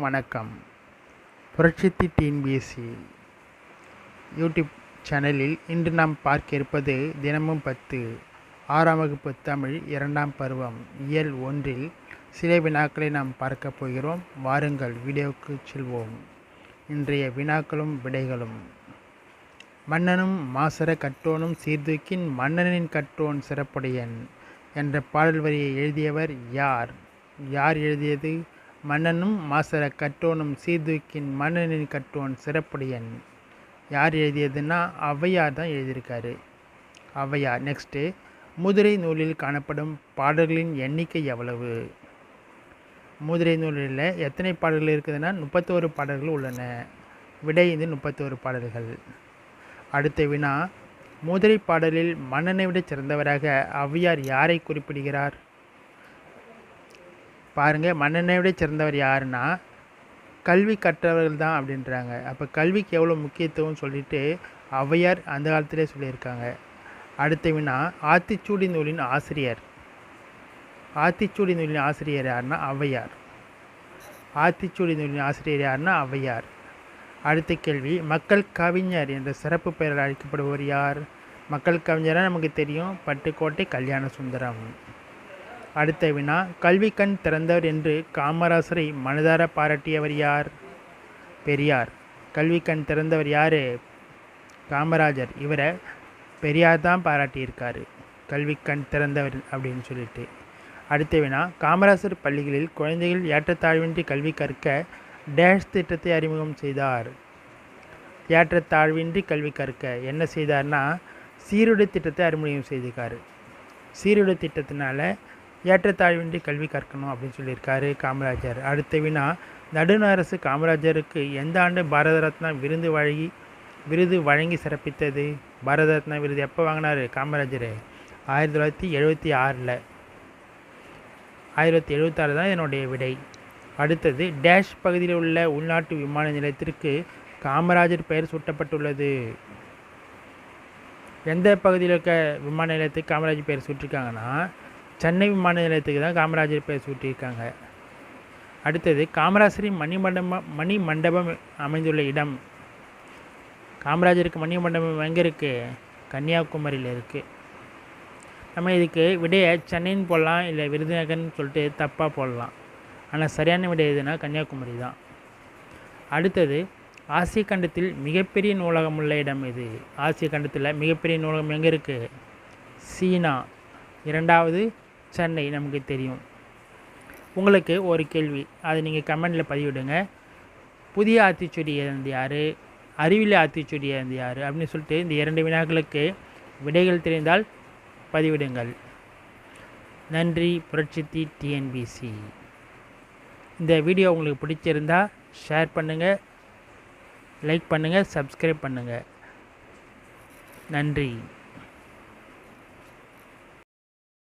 வணக்கம். புரட்சித்தி TNPSC YouTube சேனலில் இன்று நாம் பார்க்க இருப்பது தினமும் பத்து ஆறாம் வகுப்பு தமிழ் இரண்டாம் பருவம் இயல் ஒன்றில் சில வினாக்களை நாம் பார்க்க போகிறோம். வாருங்கள் வீடியோவுக்கு செல்வோம். இன்றைய வினாக்களும் விடைகளும். மன்னனும் மாசர கட்டோனும் சீர்தூக்கின் மன்னனின் கட்டோன் சிறப்புடையன் என்ற பாடல் வரியை எழுதியவர் யார்? யார் எழுதியது? மன்னனும் மாசர கட்டோனும் சீர்தூக்கின் மன்னனின் கட்டோன் சிறப்புடையன். யார் எழுதியதுன்னா ஔவையார் தான் எழுதியிருக்காரு. ஔவையார் நெக்ஸ்ட்டு முதிரை நூலில் காணப்படும் பாடல்களின் எண்ணிக்கை எவ்வளவு? முதிரை நூலில் எத்தனை பாடல்கள் இருக்குதுன்னா முப்பத்தோரு பாடல்கள் உள்ளன. விடை இது முப்பத்தோரு பாடல்கள். அடுத்த வினா முதிரை பாடலில் மன்னனை விட சிறந்தவராக ஔவையார் யாரை குறிப்பிடுகிறார்? பாருங்கள் மன்னனை விட சிறந்தவர் யாருன்னா கல்வி கற்றவர்கள் தான் அப்படின்றாங்க. அப்போ கல்விக்கு எவ்வளோ முக்கியத்துவம் சொல்லிட்டு ஔவையார் அந்த காலத்திலே சொல்லியிருக்காங்க. அடுத்த வினா ஆத்திச்சூடி நூலின் ஆசிரியர். ஆத்திச்சூடி நூலின் ஆசிரியர் யாருன்னா ஔவையார். ஆத்திச்சூடி நூலின் ஆசிரியர் யாருன்னா ஔவையார். அடுத்த கேள்வி மக்கள் கவிஞர் என்ற சிறப்பு பெயரால் அழைக்கப்படுபவர் யார்? மக்கள் கவிஞராக நமக்கு தெரியும் பட்டுக்கோட்டை கல்யாண சுந்தரம். அடுத்த வினா கல்வி கண் திறந்தவர் என்று காமராசரை மனதார பாராட்டியவர் யார்? பெரியார். கல்வி கண் திறந்தவர் யார்? காமராஜர். இவரை பெரியார் தான் பாராட்டியிருக்காரு. கல்வி கண் திறந்தவர் அப்படின்னு சொல்லிட்டு. அடுத்த வினா காமராசர் பள்ளிகளில் குழந்தைகள் ஏற்றத்தாழ்வின்றி கல்வி கற்க டேஷ் திட்டத்தை அறிமுகம் செய்தார். ஏற்றத்தாழ்வின்றி கல்வி கற்க என்ன செய்தார்னா சீருடை திட்டத்தை அறிமுகம் செய்திருக்காரு. சீருடை திட்டத்தினால ஏற்றத்தாழ்வின்றி கல்வி கற்கணும் அப்படின்னு சொல்லியிருக்காரு காமராஜர். அடுத்த வினா நடுவண் அரசு காமராஜருக்கு எந்த ஆண்டு பாரத ரத்னா விருது வழங்கி விருது வழங்கி சிறப்பித்தது? பாரத ரத்னா விருது எப்போ வாங்கினார் காமராஜர்? ஆயிரத்தி தொள்ளாயிரத்தி எழுபத்தி ஆறில். ஆயிரத்தி எழுபத்தாறு தான் என்னுடைய விடை. அடுத்தது டேஷ் பகுதியில் உள்ள உள்நாட்டு விமான நிலையத்திற்கு காமராஜர் பெயர் சூட்டப்பட்டுள்ளது. எந்த பகுதியில் இருக்க விமான நிலையத்துக்கு காமராஜர் பெயர் சூட்டிருக்காங்கன்னா சென்னை விமான நிலையத்துக்கு தான் காமராஜர் பெயர் சூட்டியிருக்காங்க. அடுத்தது காமராசரி மணிமண்டபம் மணி மண்டபம் அமைந்துள்ள இடம். காமராஜருக்கு மணி மண்டபம் எங்கே இருக்குது கன்னியாகுமரியில் இருக்குது நம்ம இதுக்கு விடையை சென்னைன்னு போடலாம் இல்லை விருதுநகர்னு சொல்லிட்டு தப்பாக போடலாம். ஆனால் சரியான விடை எதுனா கன்னியாகுமரி தான். அடுத்தது ஆசிய கண்டத்தில் மிகப்பெரிய நூலகம் உள்ள இடம் இது ஆசிய கண்டத்தில் மிகப்பெரிய நூலகம் எங்கே இருக்குது சீனா. இரண்டாவது சென்னை நமக்கு தெரியும். உங்களுக்கு ஒரு கேள்வி அதை நீங்கள் கமெண்டில் பதிவிடுங்க. புதிய ஆத்திச்சூடி இருந்து யார்? அறிவியல் ஆத்திச்சூடி இருந்து யார்? அப்படின்னு சொல்லிட்டு இந்த இரண்டு வினாக்களுக்கு விடைகள் தெரிந்தால் பதிவிடுங்கள். நன்றி புரட்சித்தி டிஎன்பிசி. இந்த வீடியோ உங்களுக்கு பிடிச்சிருந்தா ஷேர் பண்ணுங்கள் லைக் பண்ணுங்கள் சப்ஸ்கிரைப் பண்ணுங்கள் நன்றி.